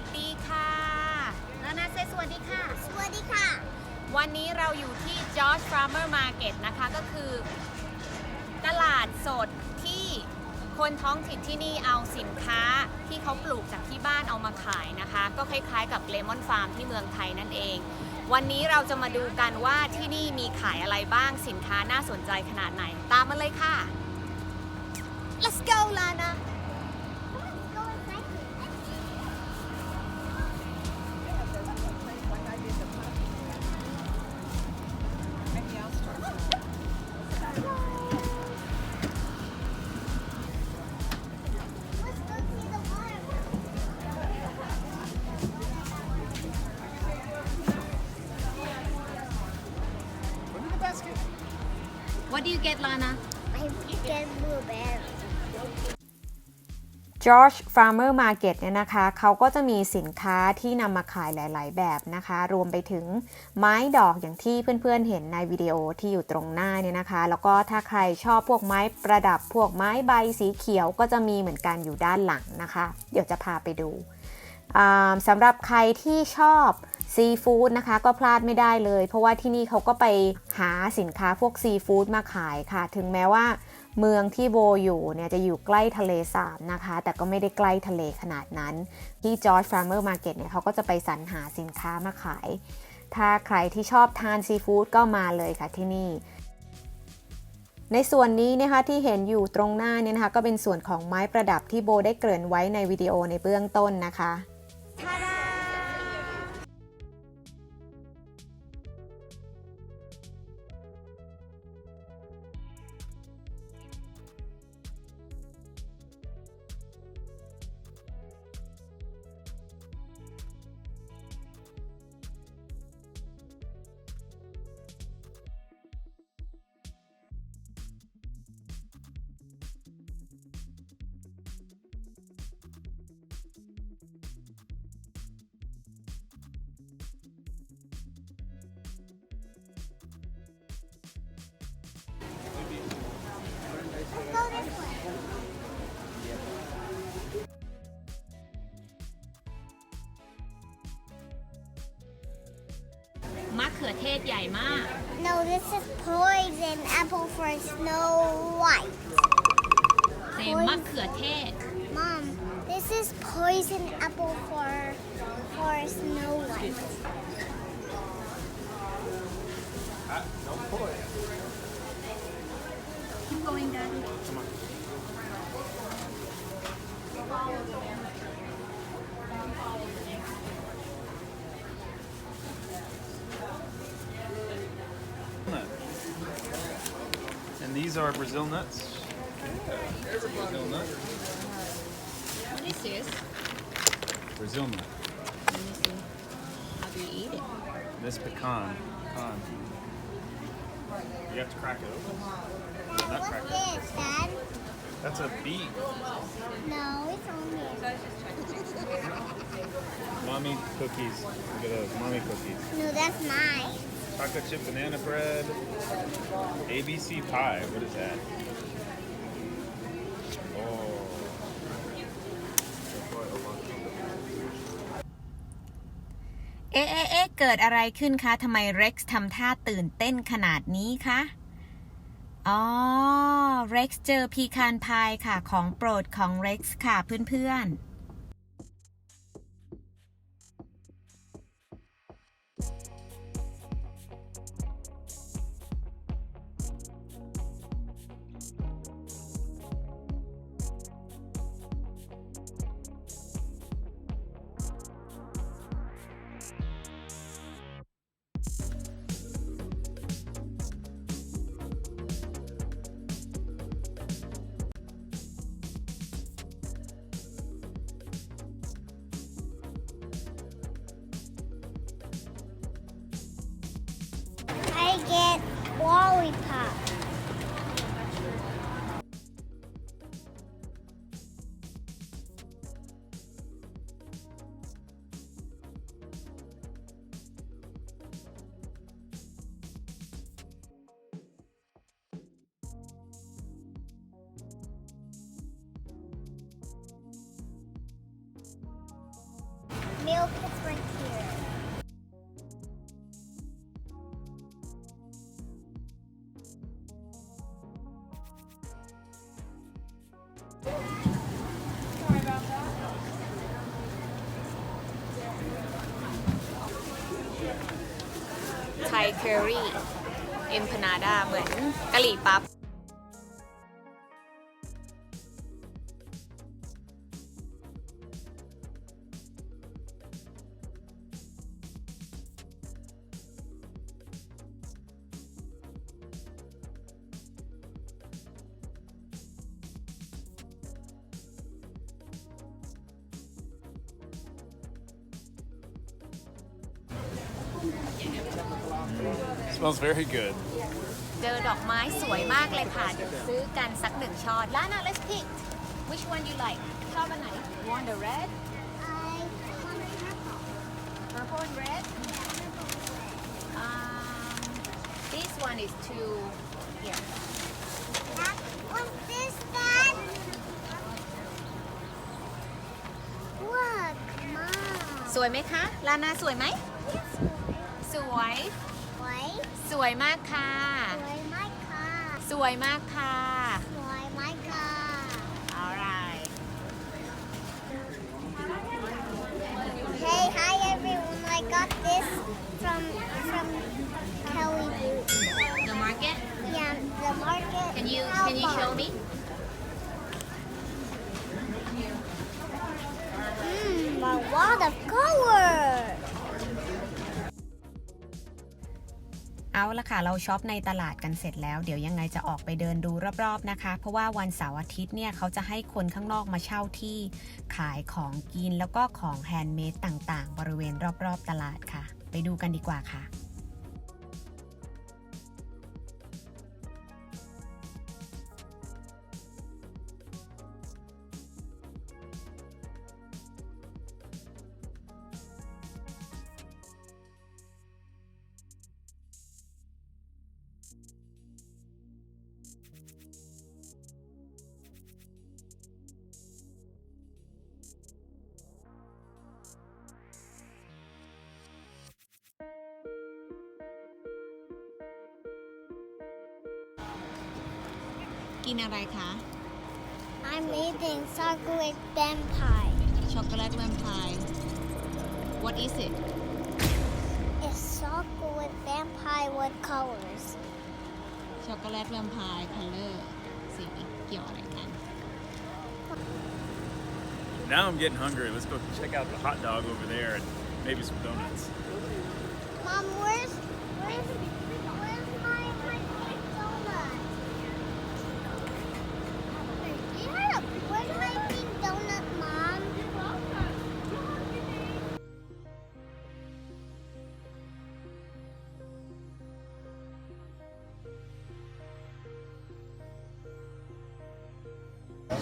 วัสดีค่ะนานาเซสวัสดีค่ะ สวัสดีค่ะ วันนี้เราอยู่ที่ George Farmer Market นะคะก็คือตลาดสดที่คนท้องถิ่นที่นี่เอาสินค้าที่เขาปลูกจากที่บ้านเอามาขายนะคะ ก็คล้ายๆกับเลมอนฟาร์มที่เมืองไทยนั่นเอง วันนี้เราจะมาดูกันว่าที่นี่มีขายอะไรบ้างสินค้าน่าสนใจขนาดไหน ตามมาเลยค่ะ Let's go ลานะ do you get ลานะ I get blueberry. George Farmer Market เนี่ยนะคะเขาก็จะมีสินค้าที่นำมาขายหลาย ๆ แบบนะคะ รวมไปถึงไม้ดอกอย่างที่เพื่อน ๆ เห็นในวิดีโอที่อยู่ตรงหน้าเนี่ยนะคะ แล้วก็ถ้าใครชอบพวกไม้ประดับพวกไม้ใบสีเขียวก็จะมีเหมือนกันอยู่ด้านหลังนะคะ เดี๋ยวจะพาไปดูอ่าสำหรับใครที่ชอบ ซีฟู้ดนะคะก็พลาดไม่ได้เลย เพราะว่าที่นี่เขาก็ไปหาสินค้าพวกซีฟู้ดมาขายค่ะ ถึงแม้ว่าเมืองที่โบอยู่เนี่ยจะอยู่ใกล้ทะเลสาบนะคะ แต่ก็ไม่ได้ใกล้ทะเลขนาดนั้น ที่ George Farmer Market เนี่ยเขาก็จะไปสรรหาสินค้ามาขาย ถ้าใครที่ชอบทานซีฟู้ดก็มาเลยค่ะที่นี่ ในส่วนนี้นะคะที่เห็นอยู่ตรงหน้าเนี่ยนะคะก็เป็นส่วนของไม้ประดับที่โบได้เกริ่นไว้ในวิดีโอในเบื้องต้นนะคะ ขือเทศใหญ่มาก No, this is poison apple for Snow White. เต็มมะเขือเทศ Mom, this is poison apple for for Snow White. Don't pull it. Keep going daddy Come on. These are Brazil nuts. Brazil nut. What is this Brazil nut. Let me see How do you eat it This pecan. Pecan. You have to crack it open. Not crack What's this, Dad? That's a beet. No, it's only. Mommy cookies. Look at those. Mommy cookies. No, that's mine. Chocolate chip banana bread. ABC pie. What is that? Oh. เอ๊ะเอ๊ะเอ๊ะเกิดอะไรขึ้นคะทำไม Rex ทำท่าตื่นเต้นขนาดนี้คะ อ๋อ Rex เจอพีคานพายค่ะของโปรดของ Rex ค่ะเพื่อนๆ milk is right here. Thai curry empanada เหมือนกะหรี่ปั๊บ Smells very good. เจอดอกไม้สวยมากเลยค่ะ เดี๋ยวซื้อกันสักหนึ่งช่อล่านา let's pick which one you like ชอบอันไหน you want the red I want purple. purple and red um this one is too here That was this that. Look, mom. สวยไหมคะลานาสวยไหม สวย White, สวยมากค่ะ soy my car. สวยมากค่ะ Soy my car. alright Hey, hi everyone. I got this from from Kelly Boo. the market Yeah, the market. can you can you show me เอาละค่ะ เราช็อปในตลาดกันเสร็จแล้ว เดี๋ยวยังไงจะออกไปเดินดูรอบๆนะคะ เพราะว่าวันเสาร์อาทิตย์เนี่ยเขาจะให้คนข้างนอกมาเช่าที่ขายของกินแล้วก็ของแฮนด์เมดต่างๆ บริเวณรอบๆตลาดค่ะ ไปดูกันดีกว่าค่ะ กินอะไรคะ I'm eating chocolate vampire. ช็อกโกแลตแวมไพร์ what is it It's chocolate vampire with colors. ช็อกโกแลตแวมไพร์คัลเลอร์สีเกี่ยวอะไรกัน Now I'm getting hungry. Let's go check out the hot dog over there and maybe some donuts.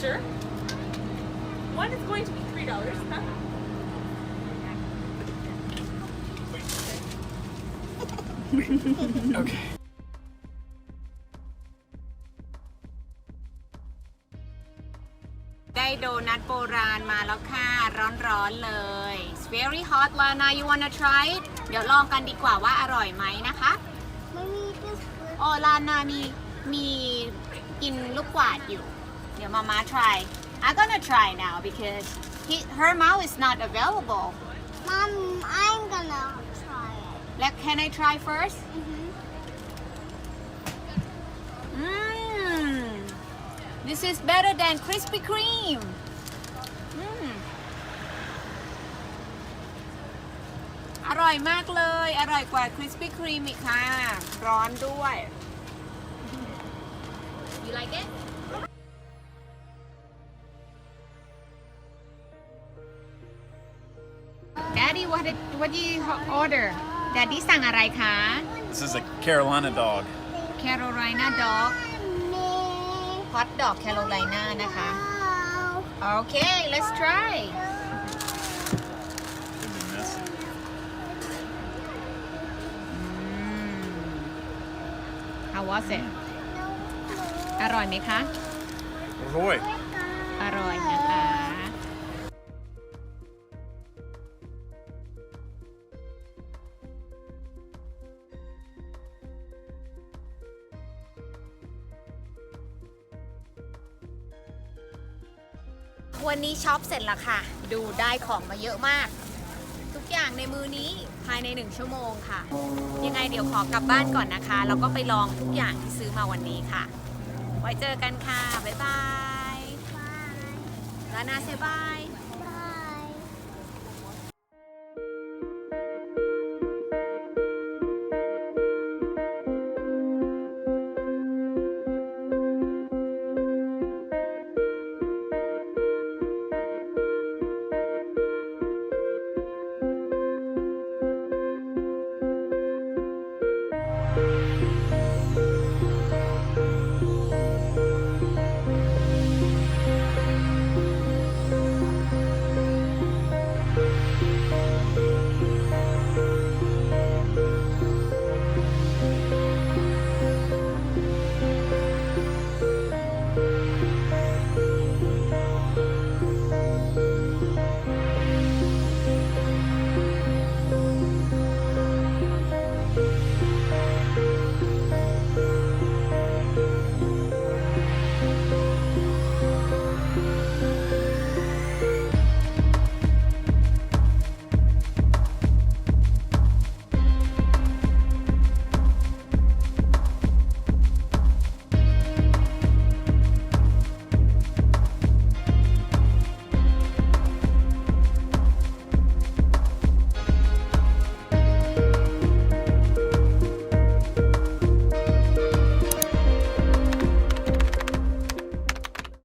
Sure. One is going to be three dollars. Huh? Okay. ได้โดนัทโบราณมาแล้วค่ะร้อนๆเลย It's very hot Lana you wanna try it เดี๋ยวลองกันดีกว่าว่าอร่อยไหมนะคะ Mommy, this was โอ้ลานามีมีกินลูกกวาดอยู่ เดี๋ยวมามา try I'm gonna try now because he, her mouth is not available Mom. I'm gonna try it. Let can I try first Mhm. Mmm this is better than Krispy Kreme อืมอร่อยมากเลย อร่อยกว่า Krispy Kreme อีกค่ะ ร้อนด้วย You like it? what did what did you order Daddy สั่งอะไรคะ This is a Carolina dog. Carolina dog Me. hot dog Carolina นะคะ Wow. Okay let's try This is messy. How was it อร่อยไหมคะ Roy. อร่อย วันนี้ช็อปเสร็จแล้วค่ะ ดูได้ของมาเยอะมาก ทุกอย่างในมือนี้ภายในหนึ่งชั่วโมงค่ะ ยังไงเดี๋ยวขอกลับบ้านก่อนนะคะ แล้วก็ไปลองทุกอย่างที่ซื้อมาวันนี้ค่ะ ไว้เจอกันค่ะ บ๊ายบาย Bye. ลานาเซบาย